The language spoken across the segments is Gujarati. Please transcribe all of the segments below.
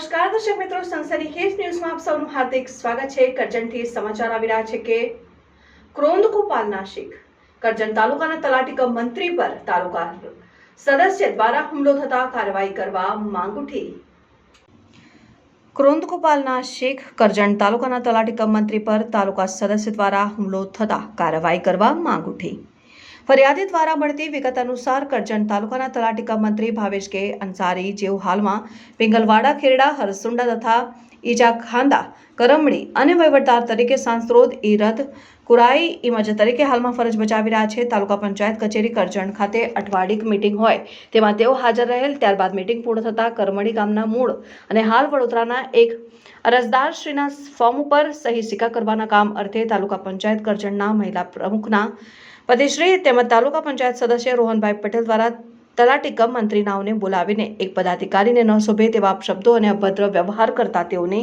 નમસ્કાર, દર્શક મિત્રો સંસદી ખેસ ન્યૂઝમાં આપ સૌનું હાર્દિક સ્વાગત છે. કરજણથી સમાચાર આવી રહ્યા છે કે ક્રોંદ ગોપાલ નાશિક, કરજણ તાલુકાના તલાટી મંત્રી પર તાલુકા સદસ્ય દ્વારા હુમલો થતા કાર્યવાહી કરવા માંગ ઉઠી. ક્રોંદ ગોપાલના શેખ કરજણ તાલુકાના તલાટી મંત્રી પર તાલુકા સદસ્ય દ્વારા હુમલો થતા કાર્યવાહી કરવા માંગ ઉઠી. ફરિયાદી દ્વારા મળતી વિગત અનુસાર કરજણ તાલુકાના તલાટીકા મંત્રી ભાવેશ કે અંસારી જેઓ હાલમાં પિંગલવાડા, ખેરડા, હરસુંડા તથા ઈજા ખાંદા કરમડી અને વહીવટદાર તરીકે સાંસ્ત્રોદ ઈરત કુરાઈ ઇમજ તરીકે હાલમાં ફરજ બજાવી રહ્યા છે. તાલુકા પંચાયત કચેરી કરજણ ખાતે અઠવાડિક મીટિંગ હોય. તેમાં તેઓ હાજર રહેલ. ત્યારબાદ મીટિંગ પૂર્ણ થતાં કરમડી ગામના મૂળ અને હાલ વડોદરાના એક અરજદારશ્રીના ફોર્મ ઉપર સહી સિક્કા કરવાના કામ અર્થે તાલુકા પંચાયત કરજણના મહિલા પ્રમુખના પતિશ્રી તેમજ તાલુકા પંચાયત સદસ્ય રોહનભાઈ પટેલ દ્વારા તલાટી કમ મંત્રીનાઓને બોલાવીને એક પદાધિકારીને ન શોભે તેવા શબ્દો અને અભદ્ર વ્યવહાર કરતા તેઓને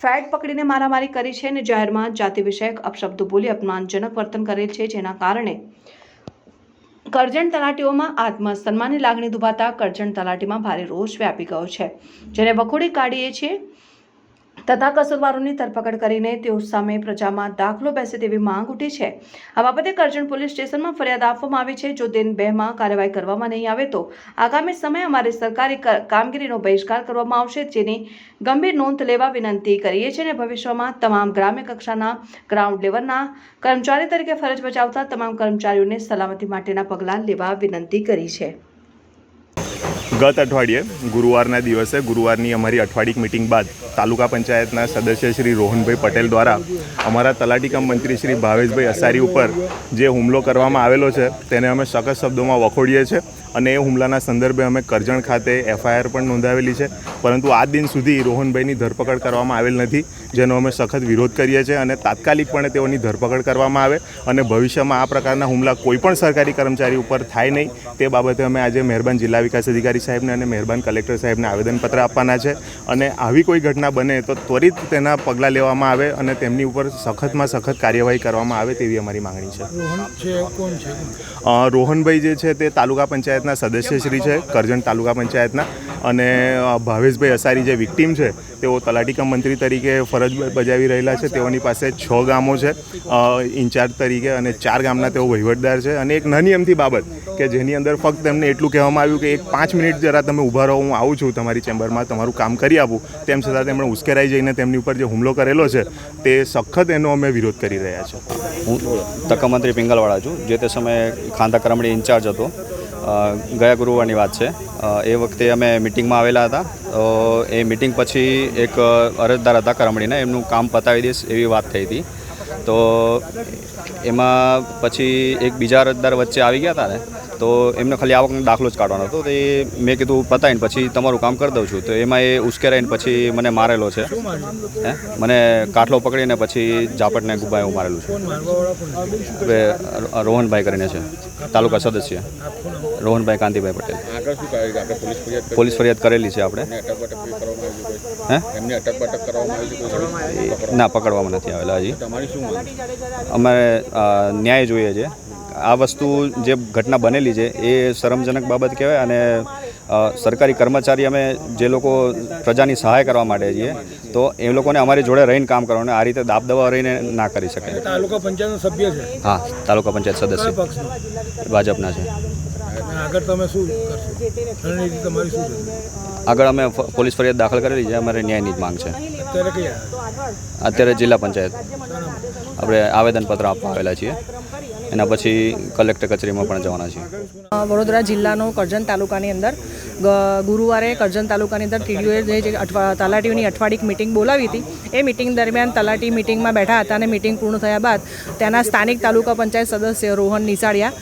ફેટ પકડીને મારામારી કરી છે અને જાહેરમાં જાતિ વિષયક અપશબ્દો બોલી અપમાનજનક વર્તન કરેલ છે, જેના કારણે કરજણ તલાટીઓમાં આત્મસન્માનની લાગણી દુભાતા કરજણ તલાટીમાં ભારે રોષ વ્યાપી ગયો છે. જેને વખોડી કાઢીએ છીએ તથા કસૂરવારોની ધરપકડ કરીને તેઓ સામે પ્રજામાં દાખલો બેસે તેવી માંગ ઉઠી છે. આ બાબતે કરજણ પોલીસ સ્ટેશનમાં ફરિયાદ આપવામાં આવી છે. જો દિન બેમાં કાર્યવાહી કરવામાં નહીં આવે તો આગામી સમયે અમારી સરકારી કામગીરીનો બહિષ્કાર કરવામાં આવશે. જેની ગંભીર નોંધ લેવા વિનંતી કરીએ છીએ અને ભવિષ્યમાં તમામ ગ્રામ્ય કક્ષાના ગ્રાઉન્ડ લેવલના કર્મચારી તરીકે ફરજ બજાવતા તમામ કર્મચારીઓને સલામતી માટેના પગલાં લેવા વિનંતી કરી છે. ગત અઠવાડિયે, ગુરુવારના દિવસે, ગુરુવારની અમારી અઠવાડિક મિટિંગ બાદ, તાલુકા પંચાયતના સદસ્ય શ્રી રોહનભાઈ પટેલ દ્વારા અમારા તલાટી કમ મંત્રી શ્રી ભાવેશભાઈ અસારી ઉપર જે હુમલો કરવામાં આવેલો છે, તેને અમે સખત શબ્દોમાં વખોડીએ છીએ. અને એ હુમલાના સંદર્ભે અમે કરજણ ખાતે એફઆઈઆર પણ નોંધાવેલી છે. પરંતુ આ દિન સુધી રોહનભાઈની ધરપકડ કરવામાં આવેલ નથી જેનો અમે સખત વિરોધ કરીએ છીએ અને તાત્કાલિકપણે તેઓની ધરપકડ કરવામાં આવે અને ભવિષ્યમાં આ પ્રકારના હુમલા કોઈપણ સરકારી કર્મચારી ઉપર થાય નહીં તે બાબતે અમે આજે મહેરબાન જિલ્લા વિકાસ અધિકારી સાહેબને અને મહેરબાન કલેક્ટર સાહેબને આવેદનપત્ર આપવાના છે. અને આવી કોઈ ઘટના બને તો ત્વરિત તેના પગલાં લેવામાં આવે અને તેમની ઉપર સખતમાં સખત કાર્યવાહી કરવામાં આવે તેવી અમારી માંગણી છે. રોહનભાઈ જે છે તે તાલુકા પંચાયતના સદસ્યશ્રી છે, કરજણ તાલુકા પંચાયતના અને ભાવેશભાઈ અસારી જે વિક્ટીમ છે, તેઓ તલાટી કમ મંત્રી તરીકે ફરજ બજાવી રહેલા છે. તેઓની પાસે છ ગામો છે. ઇન્ચાર્જ તરીકે અને ચાર ગામના તેઓ વહીવટદાર છે. અને એક નાની અમથી બાબત કે જેની અંદર ફક્ત તેમને એટલું કહેવામાં આવ્યું કે એક પાંચ મિનિટ જરા તમે ઊભા રહો, હું આવું છું તમારી ચેમ્બરમાં, તમારું કામ કરી આપું. તેમ છતાં તેમણે ઉશ્કેરાઈ જઈને તેમની ઉપર જે હુમલો કરેલો છે, તે સખત એનો અમે વિરોધ કરી રહ્યા છીએ. હું તકમંત્રી પિંગલવાળા છું. જે તે સમયે ખાંધા કરમડી ઇન્ચાર્જ હતો. ગયા ગુરુવારની વાત છે. એ વખતે અમે મિટિંગમાં આવેલા હતા. તો એ મિટિંગ પછી એક અરજદાર હતા કરમડીના. એમનું કામ પતાવી દઈશ એવી વાત થઈ હતી. તો એમાં પછી એક બીજા અરજદાર વચ્ચે આવી ગયા હતા ને. તો એમને ખાલી આવકનો દાખલો જ કાઢવાનો હતો. તો એ મેં કીધું પતાવીને પછી તમારું કામ કરી દઉં છું. તો એમાં એ ઉશ્કેરાઈને પછી મને મારેલો છે. હે? મને કાટલો પકડીને પછી ઝાપટને ગુબ્બા હું મારેલું છું. રોહનભાઈ કરીને છે. તાલુકા સદસ્ય. રોહનભાઈ કાંતિભાઈ પટેલ. પોલીસ ફરિયાદ કરેલી છે આપણે. હે? ના પકડવામાં નથી આવેલા હજી. અમારે ન્યાય જોઈએ છે. આ વસ્તુ જે ઘટના બનેલી છે એ શરમજનક બાબત કહેવાય અને સરકારી કર્મચારી અમે જે લોકો પ્રજાની સહાય કરવા માટે છીએ તો એ લોકોને અમારી જોડે રહીને કામ કરવાનું આ રીતે દાબદબા રહીને ના કરી શકે. તાલુકા પંચાયતનો સભ્ય છે? હા તાલુકા પંચાયત સદસ્ય. ભાજપના છે. આગળ તમે શું રણનીતિ તમારી શું આગળ અમે પોલીસ ફરિયાદ દાખલ કરેલી છે અમારે ન્યાયની જ માંગ છે. અત્યારે અત્યારે જિલ્લા પંચાયત. આપણે આવેદનપત્ર આપવા આવેલા છીએ. એના પછી કલેક્ટર કચેરીમાં પણ જવાના છીએ. વડોદરા જિલ્લાનો કરજણ તાલુકાની અંદર ગુરુવારે કરજણ તાલુકાની અંદર ટીડીઓએ જે તલાટીઓની અઠવાડિક મિટિંગ બોલાવી હતી. એ મિટિંગ દરમિયાન તલાટી મિટિંગમાં બેઠા હતા અને મિટિંગ પૂર્ણ થયા બાદ ત્યાંના સ્થાનિક તાલુકા પંચાયત સદસ્ય રોહન નિસાડિયા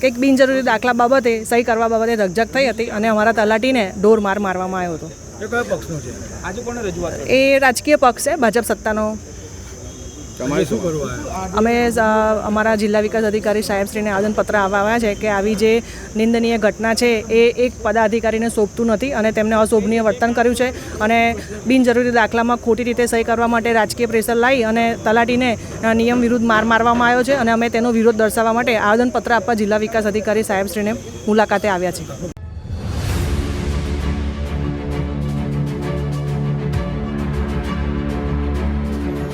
કંઈક બિનજરૂરી દાખલા બાબતે સહી કરવા બાબતે રકઝક થઈ હતી અને અમારા તલાટીને ઢોર માર મારવામાં આવ્યો હતો. એ કયા પક્ષનો છે? આજે કોને રજૂઆત એ રાજકીય પક્ષ છે ભાજપ સત્તાનો અમે અમારા જિલ્લા વિકાસ અધિકારી સાહેબશ્રીને આવેદનપત્ર આપવા આવ્યા છે કે આવી જે નિંદનીય ઘટના છે એ એક પદાધિકારીને સોંપતું નથી અને તેમને અશોભનીય વર્તન કર્યું છે અને બિનજરૂરી દાખલામાં ખોટી રીતે સહી કરવા માટે રાજકીય પ્રેશર લાવી અને તલાટીને નિયમ વિરુદ્ધ માર મારવામાં આવ્યો છે અને અમે તેનો વિરોધ દર્શાવવા માટે આવેદનપત્ર આપવા જિલ્લા વિકાસ અધિકારી સાહેબશ્રીને મુલાકાતે આવ્યા છે